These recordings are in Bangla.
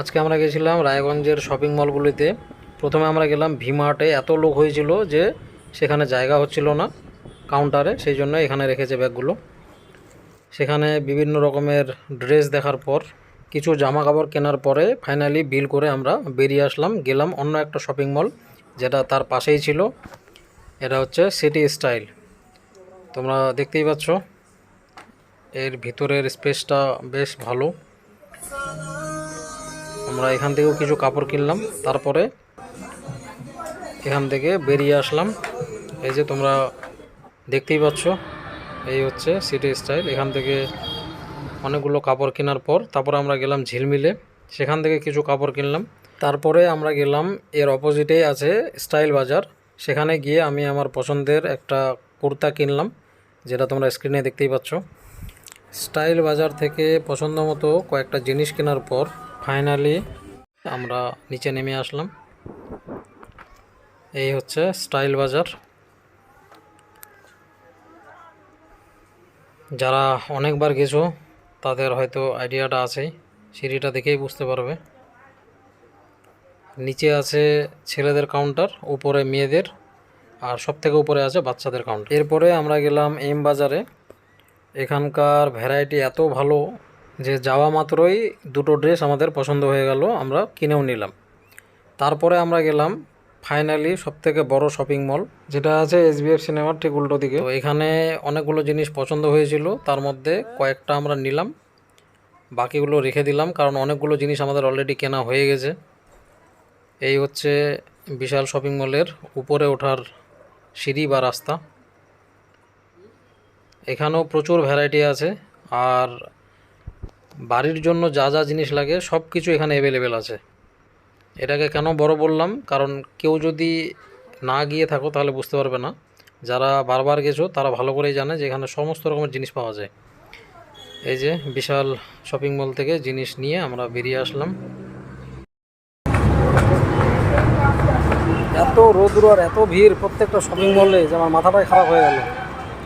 আজকে আমরা গেছিলাম রায়গঞ্জের শপিং মলগুলিতে প্রথমে আমরা গেলাম ভিমার্টে এত লোক হয়েছিল যে সেখানে জায়গা হচ্ছিল না কাউন্টারে সেই জন্য এখানে রেখেছে ব্যাগগুলো। সেখানে বিভিন্ন রকমের ড্রেস দেখার পর, কিছু জামা কাপড় কেনার পরে ফাইনালি বিল করে আমরা বেরিয়ে আসলাম। গেলাম অন্য একটা শপিং মল যেটা তার পাশেই ছিল। এটা হচ্ছে সিটি স্টাইল তোমরা দেখতেই পাচ্ছ, এর ভিতরের স্পেসটা বেশ ভালো। আমরা এখান থেকেও কিছু কাপড় কিনলাম, তারপরে এখান থেকে বেরিয়ে আসলাম। এই যে তোমরা দেখতেই পাচ্ছ, এই হচ্ছে সিটি স্টাইল এখান থেকে অনেকগুলো কাপড় কেনার পর তারপরে আমরা গেলাম ঝিলমিলে, সেখান থেকে কিছু কাপড় কিনলাম। তারপরে আমরা গেলাম, এর অপোজিটেই আছে স্টাইল বাজার। সেখানে গিয়ে আমি আমার পছন্দের একটা কুর্তা কিনলাম, যেটা তোমরা স্ক্রিনে দেখতেই পাচ্ছ। স্টাইল বাজার থেকে পছন্দ মতো কয়েকটা জিনিস কেনার পর ফাইনালি আমরা নিচে নেমে আসলাম। এই হচ্ছে স্টাইল বাজার। যারা অনেকবার গেছো, তাদের হয়তো আইডিয়াটা আছেই সিঁড়িটা দেখেই বুঝতে পারবে। নিচে আছে ছেলেদের কাউন্টার, উপরে মেয়েদের, আর সব থেকে উপরে আছে বাচ্চাদের কাউন্টার। এরপরে আমরা গেলাম এম বাজারে। এখানকার ভ্যারাইটি এত ভালো যে যাওয়া মাত্রই দুটো ড্রেস আমাদের পছন্দ হয়ে গেল, আমরা কিনেও নিলাম। তারপরে আমরা গেলাম ফাইনালি সব থেকে বড় শপিং মল যেটা আছে এসবিএফ সিনেমার ঠিক উল্টো দিকে। তো এখানে অনেকগুলো জিনিস পছন্দ হয়েছিল, তার মধ্যে কয়েকটা আমরা নিলাম। বাকিগুলো রেখে দিলাম, কারণ অনেকগুলো জিনিস আমাদের অলরেডি কেনা হয়ে গেছে। এই হচ্ছে বিশাল শপিং মলের উপরে ওঠার সিঁড়ি বা রাস্তা। এখানেও প্রচুর ভ্যারাইটি আছে, আর বাড়ির জন্য যা যা জিনিস লাগে, সব কিছু এখানে অ্যাভেলেবেল আছে। এটাকে কেন বড় বললাম? কারণ কেউ যদি না গিয়ে থাকো, তাহলে বুঝতে পারবে না। যারা বারবার গেছো, তারা ভালো করেই জানে যে এখানে সমস্ত রকমের জিনিস পাওয়া যায়। এই যে বিশাল শপিং মল থেকে জিনিস নিয়ে আমরা বেরিয়ে আসলাম। এত রৌদ্র আর এত ভিড় প্রত্যেকটা শপিং মলে যে আমার মাথাটাই খারাপ হয়ে গেল।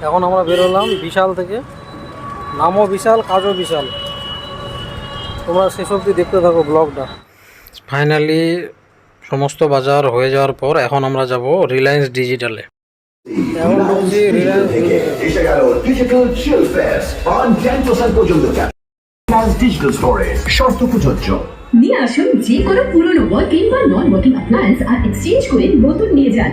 এখন আমরা বেরোলাম বিশাল থেকে। নামও বিশাল, কাজও বিশাল। তোমরা শেষ অবধি দেখতে থাকো ব্লগটা ফাইনালি সমস্ত বাজার হয়ে যাওয়ার পর এখন আমরা যাব রিলায়েন্স ডিজিটালে এখন ঢুকছি রিলায়েন্স স্টোরে শর্ত প্রযোজ্য। নিয়ে আসুন যে কোনো পুরনো ওয়ার্কিং বা নন ওয়ার্কিং অ্যাপ্লায়েন্স আর এক্সচেঞ্জ করে নতুন নিয়ে যান।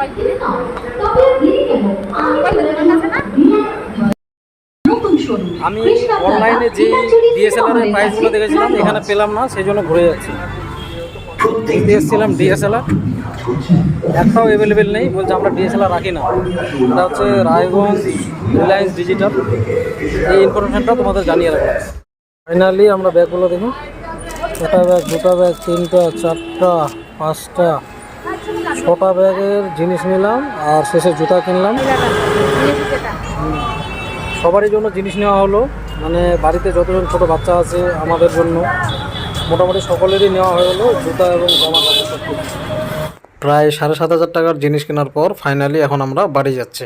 ডিএসএলআর এর প্রাইসগুলো দেখেছিলাম এখানে পেলাম না সেই জন্য ঘুরে যাচ্ছি। দেখতে এসেছিলাম ডিএসএলআর একটাও অ্যাভেলেবেল নেই বলছে আমরা ডিএসএলআর রাখি না। এটা হচ্ছে রায়গঞ্জ রিলায়েন্স ডিজিটাল এই ইনফরমেশনটা তোমাদের জানিয়ে রাখলাম ফাইনালি আমরা ব্যাগগুলো দেখি। একটা ব্যাগ দুটা ব্যাগ তিনটা চারটা পাঁচটা। ছটা ব্যাগের জিনিস নিলাম আর শেষে জুতা কিনলাম। সবারই জন্য জিনিস নেওয়া হলো। মানে বাড়িতে যতজন ছোট বাচ্চা আছে আমাদের জন্য মোটামুটি সকলেরই নেওয়া হয়ে গেলো, জুতা এবং জামা কাপড় প্রায় সাড়ে সাত হাজার টাকার জিনিস কেনার পর ফাইনালি এখন আমরা বাড়ি যাচ্ছি।